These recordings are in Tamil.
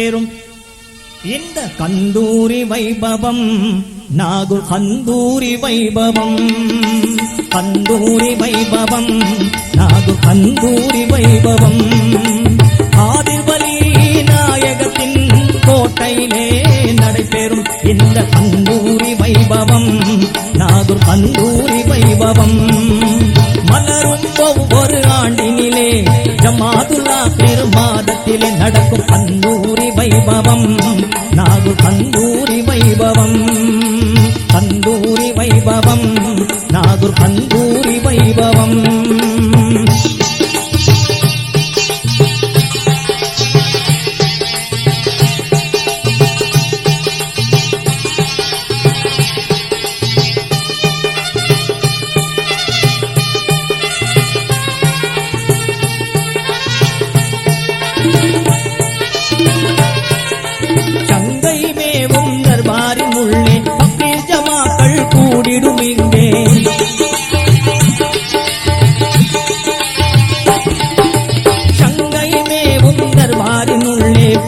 பேரும். இந்த கந்தூரி வைபவம் நாகு கந்தூரி வைபவம். கந்தூரி வைபவம் நாகு கந்தூரி வைபவம். ஆதிபலி நாயகத்தின் கோட்டையிலே நடைபெறும் இந்த கந்தூரி வைபவம் நாகு கந்தூரி வைபவம். மலரும் ஒவ்வொரு ஆண்டினிலே ஜமாதுல்லா பெருமாதத்திலே நடக்கும் கந்தூரி வைபவம். நாகு கந்தூரி வைபவம். கந்தூரி வைபவம். நாகு கந்தூரி வைபவம். உள்ளே பக்கீர் ஜமாக்கள் கூடிடும் இங்கே. சங்கை மேவும்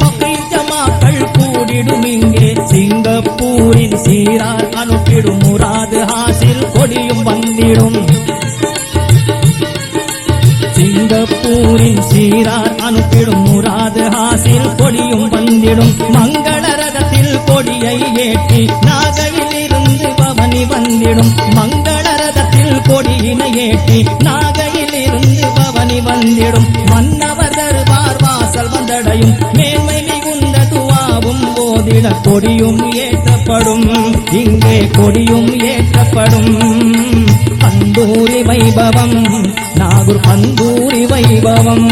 பக்கீர் ஜமாக்கள் கூடிடும் இங்கே. சிங்கப்பூரின் சீரார் அனுப்பிடும் முராது ஹாசில் கொடியும் வந்திடும். சிங்கப்பூரின் சீரார் அனுப்பிடும் முராது ஹாசில் கொடியும் வந்திடும். கொடியை ஏற்றி நாகையிலிருந்து பவனி வந்திடும். மங்கள ரதத்தில் கொடியினை ஏற்றி நாகையிலிருந்து பவனி வந்திடும். மன்னவர் தருவார் வாசல் வந்தடையும். மேன்மை மிகுந்த துவாவும் போதிட கொடியும் ஏற்றப்படும். இங்கே கொடியும் ஏற்றப்படும். பந்தூரி வைபவம் நாகூர் பந்தூரி வைபவம்.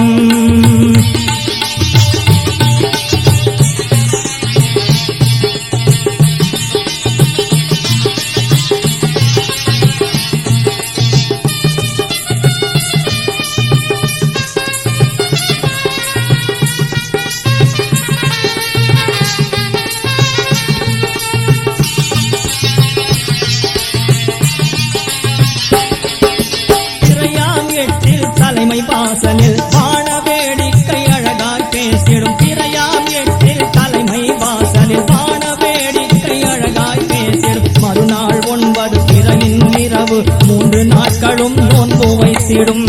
தலைமை வாசலில் வேடிக்கை அழகாய் பேசிடும் திரையாம் எட்டில் தலைமை வாசலில் வான வேடிக்கை அழகாய் பேசிடும். மறுநாள் ஒன்பது திரையின் இரவு மூன்று நாட்களும் நோன்பு வைத்திடும்.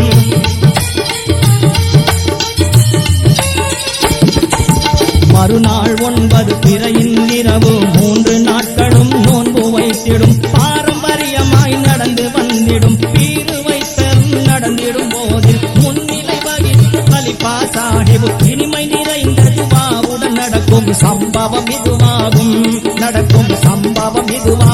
மறுநாள் ஒன்பது பிறையின் இரவு சம்பவம் இதுவாகும். நடக்கும் சம்பவம் இதுவாகும்.